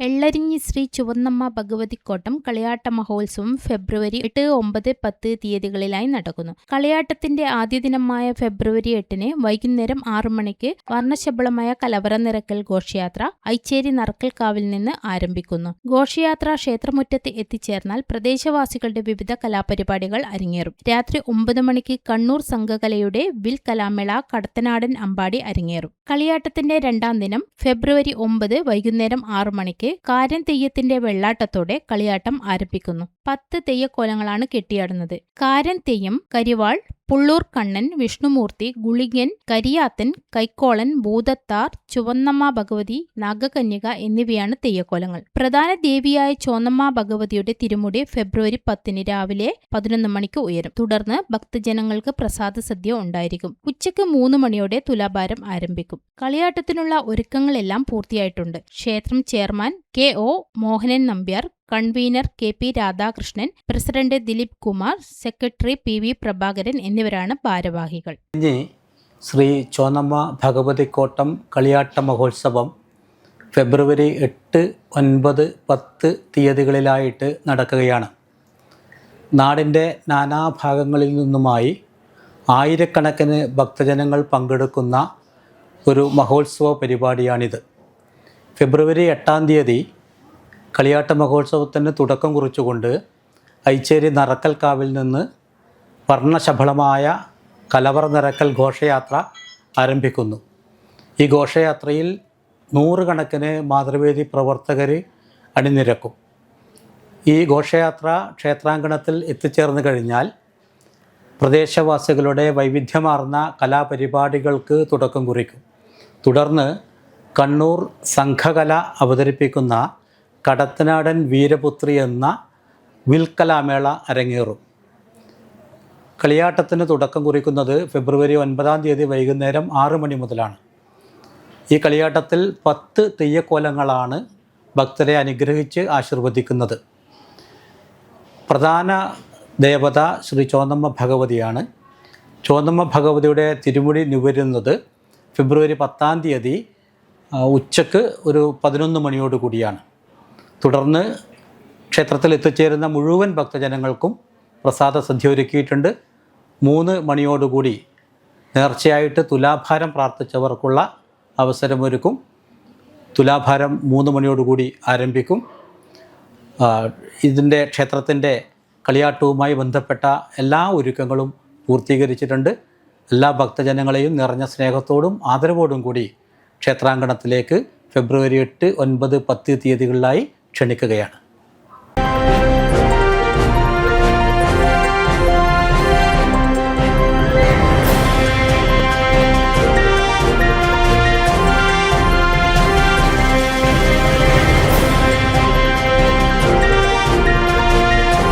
എള്ളരിഞ്ഞി ശ്രീ ചുവന്നമ്മ ഭഗവതിക്കോട്ടം കളിയാട്ട മഹോത്സവം ഫെബ്രുവരി എട്ട് ഒമ്പത് പത്ത് തീയതികളിലായി നടക്കുന്നു. കളിയാട്ടത്തിന്റെ ആദ്യ ദിനമായ ഫെബ്രുവരി എട്ടിന് വൈകുന്നേരം ആറു മണിക്ക് വർണശബളമായ കലവറ നിറക്കൽ ഘോഷയാത്ര ഐച്ചേരി നറക്കൽക്കാവിൽ നിന്ന് ആരംഭിക്കുന്നു. ഘോഷയാത്ര ക്ഷേത്രമുറ്റത്ത് എത്തിച്ചേർന്നാൽ പ്രദേശവാസികളുടെ വിവിധ കലാപരിപാടികൾ അരങ്ങേറും. രാത്രി ഒമ്പത് മണിക്ക് കണ്ണൂർ സംഘകലയുടെ വിൽ കലാമേള കടത്തനാടൻ അമ്പാടി അരങ്ങേറും. കളിയാട്ടത്തിന്റെ രണ്ടാം ദിനം ഫെബ്രുവരി ഒമ്പത് വൈകുന്നേരം ആറു മണിക്ക് കാരൻ തെയ്യത്തിന്റെ വെള്ളാട്ടത്തോടെ കളിയാട്ടം ആരംഭിക്കുന്നു. പത്ത് തെയ്യക്കോലങ്ങളാണ് കെട്ടിയാടുന്നത്. കാരൻ തെയ്യം കരിവാൾ പുള്ളൂർ കണ്ണൻ വിഷ്ണുമൂർത്തി ഗുളികൻ കരിയാത്തൻ കൈക്കോളൻ ഭൂതത്താർ ചുവന്നമ്മ ഭഗവതി നാഗകന്യക എന്നിവയാണ് തെയ്യക്കോലങ്ങൾ. പ്രധാന ദേവിയായ ചോന്നമ്മ ഭഗവതിയുടെ തിരുമുടി ഫെബ്രുവരി പത്തിന് രാവിലെ പതിനൊന്ന് മണിക്ക് ഉയരും. തുടർന്ന് ഭക്തജനങ്ങൾക്ക് പ്രസാദ സദ്യ ഉണ്ടായിരിക്കും. ഉച്ചയ്ക്ക് മൂന്ന് മണിയോടെ തുലാഭാരം ആരംഭിക്കും. കളിയാട്ടത്തിനുള്ള ഒരുക്കങ്ങളെല്ലാം പൂർത്തിയായിട്ടുണ്ട്. ക്ഷേത്രം chairman K O Mohanan Nambiar convener K P Radhakrishnan president Dileep Kumar secretary P V Prabhakaran എന്നിവരാണ് ഭാരവാഹികൾ. ശ്രീ ചോന്നമ്മ ഭഗവതിക്കോട്ടം കളിയാട്ട മഹോത്സവം ഫെബ്രുവരി എട്ട് ഒൻപത് പത്ത് തീയതികളിലായിട്ട് നടക്കുകയാണ്. നാടിന്റെ നാനാഭാഗങ്ങളിൽ നിന്നുമായി ആയിരക്കണക്കിന് ഭക്തജനങ്ങൾ പങ്കെടുക്കുന്ന ഒരു മഹോത്സവ പരിപാടിയാണിത്. ഫെബ്രുവരി എട്ടാം തീയതി കളിയാട്ട മഹോത്സവത്തിന് തുടക്കം കുറിച്ചുകൊണ്ട് ഐച്ചേരി നറക്കൽക്കാവിൽ നിന്ന് വർണശബളമായ കലവറ നിറക്കൽ ഘോഷയാത്ര ആരംഭിക്കുന്നു. ഈ ഘോഷയാത്രയിൽ നൂറുകണക്കിന് മാതൃവേദി പ്രവർത്തകർ അണിനിരക്കും. ഈ ഘോഷയാത്ര ക്ഷേത്രാങ്കണത്തിൽ എത്തിച്ചേർന്ന് കഴിഞ്ഞാൽ പ്രദേശവാസികളുടെ വൈവിധ്യമാർന്ന കലാപരിപാടികൾക്ക് തുടക്കം കുറിക്കും. തുടർന്ന് കണ്ണൂർ സംഘകല അവതരിപ്പിക്കുന്ന കടത്തനാടൻ വീരപുത്രി എന്ന വിൽക്കലാമേള അരങ്ങേറും. കളിയാട്ടത്തിന് തുടക്കം കുറിക്കുന്നത് ഫെബ്രുവരി ഒൻപതാം തീയതി വൈകുന്നേരം ആറ് മണി മുതലാണ്. ഈ കളിയാട്ടത്തിൽ പത്ത് തെയ്യക്കോലങ്ങളാണ് ഭക്തരെ അനുഗ്രഹിച്ച് ആശീർവദിക്കുന്നത്. പ്രധാന ദേവത ശ്രീ ചോന്നമ്മ ഭഗവതിയാണ്. ചോന്നമ്മ ഭഗവതിയുടെ തിരുമുടി നിവരുന്നത് ഫെബ്രുവരി പത്താം തീയതി ഉച്ചയ്ക്ക് ഒരു പതിനൊന്ന് മണിയോട് കൂടിയാണ് തുടർന്ന് ക്ഷേത്രത്തിൽ എത്തിച്ചേരുന്ന മുഴുവൻ ഭക്തജനങ്ങൾക്കും പ്രസാദ സദ്യ ഒരുക്കിയിട്ടുണ്ട്. മൂന്ന് മണിയോടുകൂടി നേർച്ചയായിട്ട് തുലാഭാരം പ്രാർത്ഥിച്ചവർക്കുള്ള അവസരമൊരുക്കും. തുലാഭാരം മൂന്ന് മണിയോടുകൂടി ആരംഭിക്കും. ഇതിന്റെ ക്ഷേത്രത്തിന്റെ കളിയാട്ടവുമായി ബന്ധപ്പെട്ട എല്ലാ ഒരുക്കങ്ങളും പൂർത്തീകരിച്ചിട്ടുണ്ട്. എല്ലാ ഭക്തജനങ്ങളെയും നിറഞ്ഞ സ്നേഹത്തോടും ആദരവോടും കൂടി ക്ഷേത്രാങ്കണത്തിലേക്ക് ഫെബ്രുവരി എട്ട് ഒൻപത് പത്ത് തീയതികളിലായി ക്ഷണിക്കുകയാണ്.